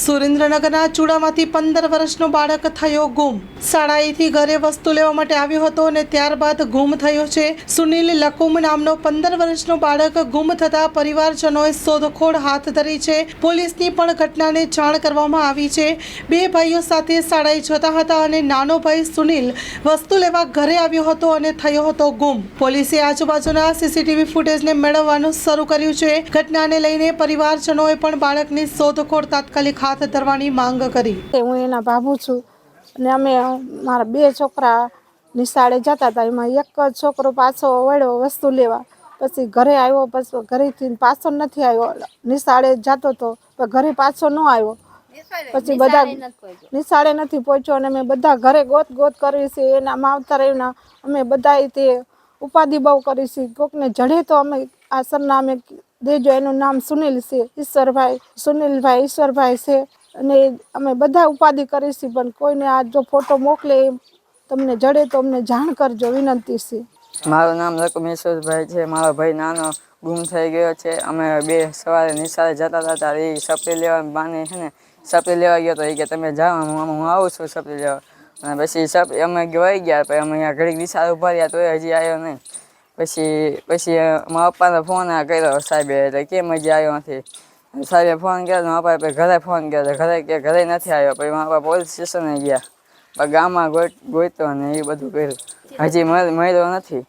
સુરેન્દ્રનગરના ચૂડામાંથી પંદર વર્ષનો બાળક થયો ગુમ. શાળાએથી ઘરે વસ્તુ લેવા માટે આવ્યો હતો અને ત્યારબાદ ગુમ થયો છે. સુનિલ લકુમ નામનો પંદર વર્ષનો બાળક ગુમ થતા પરિવારજનોએ શોધખોળ હાથ ધરી છે. પોલીસની પણ ઘટનાને જાણ કરવામાં આવી છે. બે ભાઈઓ સાથે શાળાએ જતા હતા અને નાનો ભાઈ સુનિલ વસ્તુ લેવા ઘરે આવ્યો હતો અને થયો હતો ગુમ. પોલીસે આજુબાજુના સીસીટીવી ફૂટેજને મેળવવાનું શરૂ કર્યું છે. ઘટનાને લઈને પરિવારજનોએ પણ બાળકની શોધખોળ તાત્કાલિક હાથ ધરવાની માંગ કરી. કે હું એના બાબુ છું. અને અમે મારા બે છોકરા નિશાળે જતા હતા. એમાં એક જ છોકરો પાછો વળ્યો વસ્તુ લેવા. પછી ઘરે આવ્યો પછી ઘરેથી પાછો નથી આવ્યો. નિશાળે જતો હતો પણ ઘરે પાછો ન આવ્યો. પછી બધા નિશાળે નથી પહોંચ્યો અને અમે બધા ઘરે ગોત ગોત કરી છે. એના માવતર એના અમે બધા તે ઉપાધિ બહુ કરી છે. કોકને જડે તો અમે આ સરનામે દેજો, એનું નામ સુનિલ છે, ઈશ્વરભાઈ, સુનિલભાઈ ઈશ્વરભાઈ છે. અને અમે બધા ઉપાધિ કરીશું પણ કોઈને આ જો ફોટો મોકલે એમ, તમને જડે તો અમને જાણ કરજો, વિનંતી છે. મારું નામ લકમેશ્વરભાઈ છે, મારો ભાઈ નાનો ગુમ થઈ ગયો છે. અમે બે સવારે નિશાળે જતા હતા, એ સપરી લેવા બાને છે ને, સપરી લેવા ગયો તો એ કે તમે જાઓ, હું હું આવું છું સપરી લેવા. અને પછી સપ અમે વહી ગયા પછી અમે અહીંયા ઘડીક નિશાળે ઊભા રહ્યા તો હજી આવ્યો નહીં. પછી પછી મારા પપ્પાને ફોન કર્યો સાહેબે, એટલે કેમ હજી આવ્યો નથી. સાહેબે ફોન કર્યો મારા પપ્પાએ ઘરે ફોન કર્યો ઘરે કે ઘરે નથી આવ્યો પછી મારા પપ્પા પોલીસ સ્ટેશને ગયા. ગામમાં ગોઈતો ને એ બધું કર્યું. હજી મળ- મળ્યો નથી.